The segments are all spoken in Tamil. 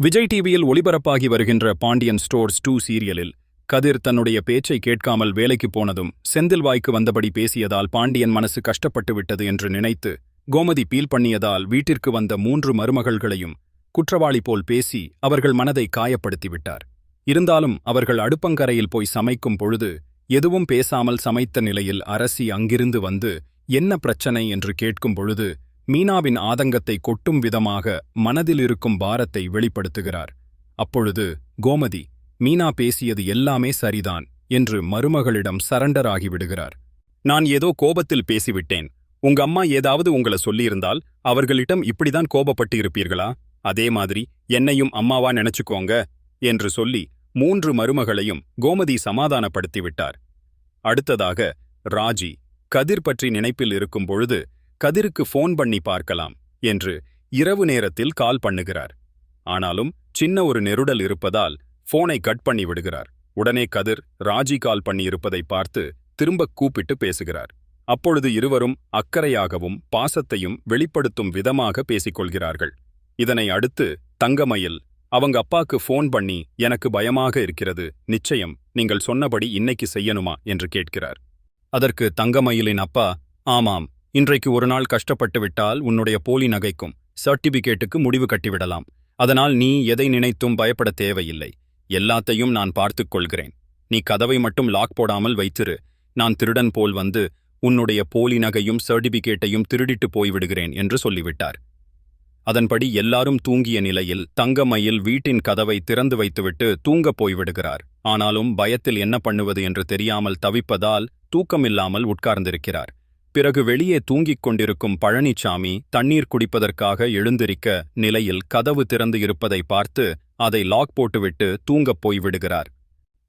விஜய் டிவியில் ஒளிபரப்பாகி வருகின்ற பாண்டியன் ஸ்டோர்ஸ் டூ சீரியலில் கதிர் தன்னுடைய பேச்சை கேட்காமல் வேலைக்கு போனதும் செந்தில் வாய்க்கு வந்தபடி பேசியதால் பாண்டியன் மனசு கஷ்டப்பட்டு விட்டது என்று நினைத்து கோமதி பீல் பண்ணியதால் வீட்டிற்கு வந்த மூன்று மருமகள்களையும் குற்றவாளி போல் பேசி அவர்கள் மனதை காயப்படுத்திவிட்டார் இருந்தாலும் அவர்கள் அடுப்பங்கரையில் போய் சமைக்கும் பொழுது எதுவும் பேசாமல் சமைத்த நிலையில் அரசி அங்கிருந்து வந்து என்ன பிரச்சனை? என்று கேட்கும் பொழுது மீனாவின் ஆதங்கத்தை கொட்டும் விதமாக மனதில் இருக்கும் பாரத்தை வெளிப்படுத்துகிறார். அப்பொழுது கோமதி மீனா பேசியது எல்லாமே சரிதான் என்று மருமகளிடம் சரண்டர் ஆகிவிடுகிறார் நான் ஏதோ கோபத்தில் பேசிவிட்டேன். உங்க அம்மா ஏதாவது உங்கள சொல்லியிருந்தால் அவர்களிடம் இப்படிதான் கோபப்பட்டு இருப்பீர்களா அதே மாதிரி என்னையும் அம்மாவா நினைச்சுக்கோங்க என்று சொல்லி மூன்று மருமகளையும் கோமதி சமாதானப்படுத்தி விட்டார் அடுத்ததாக ராஜி கதிர் பற்றி நினைப்பில் இருக்கும் பொழுது கதிருக்கு ஃபோன் பண்ணி பார்க்கலாம் என்று இரவு நேரத்தில் கால் பண்ணுகிறார். ஆனாலும் சின்ன ஒரு நெருடல் இருப்பதால் ஃபோனை கட் பண்ணி விடுகிறார். உடனே கதிர் ராஜி கால் பண்ணி இருப்பதை பார்த்து திரும்ப கூப்பிட்டு பேசுகிறார். அப்பொழுது இருவரும் அக்கறையாகவும் பாசத்தையும் வெளிப்படுத்தும் விதமாக பேசிக்கொள்கிறார்கள். இதனை அடுத்து தங்கமயில் அவங்க அப்பாக்கு ஃபோன் பண்ணி எனக்கு பயமாக இருக்கிறது. நிச்சயம் நீங்கள் சொன்னபடி இன்னைக்கு செய்யணுமா? என்று கேட்கிறார். அதற்கு தங்கமயிலின் அப்பா ஆமாம் இன்றைக்கு ஒரு நாள் கஷ்டப்பட்டு விட்டால் உன்னுடைய போலி நகைக்கும் சர்டிபிகேட்டுக்கு முடிவு கட்டிவிடலாம். அதனால் நீ எதை நினைத்தும் பயப்பட தேவையில்லை. எல்லாத்தையும் நான் பார்த்துக் கொள்கிறேன். நீ கதவை மட்டும் லாக் போடாமல் வைத்திரு. நான் திருடன் போல் வந்து உன்னுடைய போலி நகையும் சர்டிபிகேட்டையும் திருடிட்டு போய்விடுகிறேன் என்று சொல்லிவிட்டார். அதன்படி எல்லாரும் தூங்கிய நிலையில் தங்கமயில் வீட்டின் கதவை திறந்து வைத்துவிட்டு தூங்கப் போய்விடுகிறார். ஆனாலும் பயத்தில் என்ன பண்ணுவது என்று தெரியாமல் தவிப்பதால் தூக்கமில்லாமல் உட்கார்ந்திருக்கிறார். பிறகு வெளியே தூங்கிக் கொண்டிருக்கும் பழனிச்சாமி தண்ணீர் குடிப்பதற்காக எழுந்திருக்க நிலையில் கதவு திறந்து இருப்பதை பார்த்து அதை லாக் போட்டுவிட்டு தூங்கப் போய்விடுகிறார்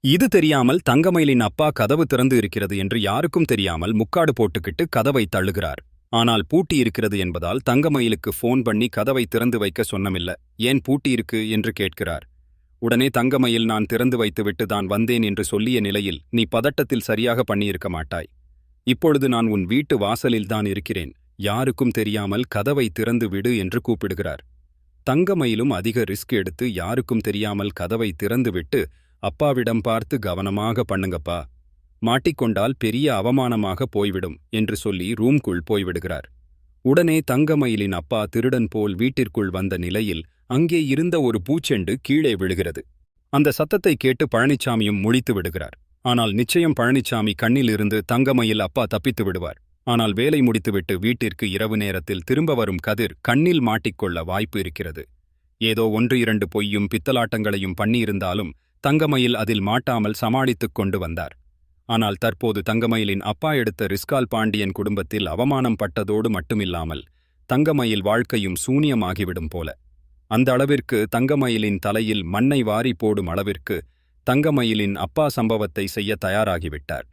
இது தெரியாமல் தங்கமயிலின் அப்பா கதவு திறந்து இருக்கிறது என்று யாருக்கும் தெரியாமல் முக்காடு போட்டுக்கிட்டு கதவை தள்ளுகிறார். ஆனால் பூட்டி இருக்கிறது என்பதால் தங்கமயிலுக்கு ஃபோன் பண்ணி கதவை திறந்து வைக்க சொன்னமில்ல. ஏன் பூட்டி இருக்கு? என்று கேட்கிறார். உடனே தங்கமயில் நான் திறந்து வைத்துவிட்டு தான் வந்தேன் என்று சொல்லிய நிலையில் நீ பதட்டத்தில் சரியாக பண்ணியிருக்க மாட்டாய். இப்பொழுது நான் உன் வீட்டு வாசலில்தான் இருக்கிறேன். யாருக்கும் தெரியாமல் கதவை திறந்து விடு என்று கூப்பிடுகிறார். தங்கமயிலும் அதிக ரிஸ்க் எடுத்து யாருக்கும் தெரியாமல் கதவை திறந்துவிட்டு அப்பாவிடம் பார்த்து கவனமாக பண்ணுங்கப்பா. மாட்டிக்கொண்டால் பெரிய அவமானமாக போய்விடும் என்று சொல்லி ரூம்குள் போய்விடுகிறார். உடனே தங்கமயிலின் அப்பா திருடன் போல் வீட்டிற்குள் வந்த நிலையில் அங்கே இருந்த ஒரு பூச்செண்டு கீழே விழுகிறது. அந்த சத்தத்தை கேட்டு பழனிச்சாமியும் முழித்து விடுகிறார். ஆனால் நிச்சயம் பழனிச்சாமி கண்ணிலிருந்து தங்கமயில் அப்பா தப்பித்து விடுவார். ஆனால் வேலை முடித்துவிட்டு வீட்டிற்கு இரவு நேரத்தில் திரும்ப வரும் கதிர் கண்ணில் மாட்டிக்கொள்ள வாய்ப்பு இருக்கிறது. ஏதோ ஒன்று இரண்டு பொய்யும் பித்தலாட்டங்களையும் பண்ணியிருந்தாலும் தங்கமயில் அதில் மாட்டாமல் சமாளித்துக் கொண்டு வந்தார். ஆனால் தற்போது தங்கமயிலின் அப்பா எடுத்த ரிஸ்கால் பாண்டியன் குடும்பத்தில் அவமானம் பட்டதோடு மட்டுமில்லாமல் தங்கமயில் வாழ்க்கையும் சூனியமாகிவிடும் போல. அந்த அளவிற்கு தங்கமயிலின் தலையில் மண்ணை வாரி போடும் அளவிற்கு தங்கமயிலின் அப்பா சம்பவத்தை செய்ய தயாராகிவிட்டார்.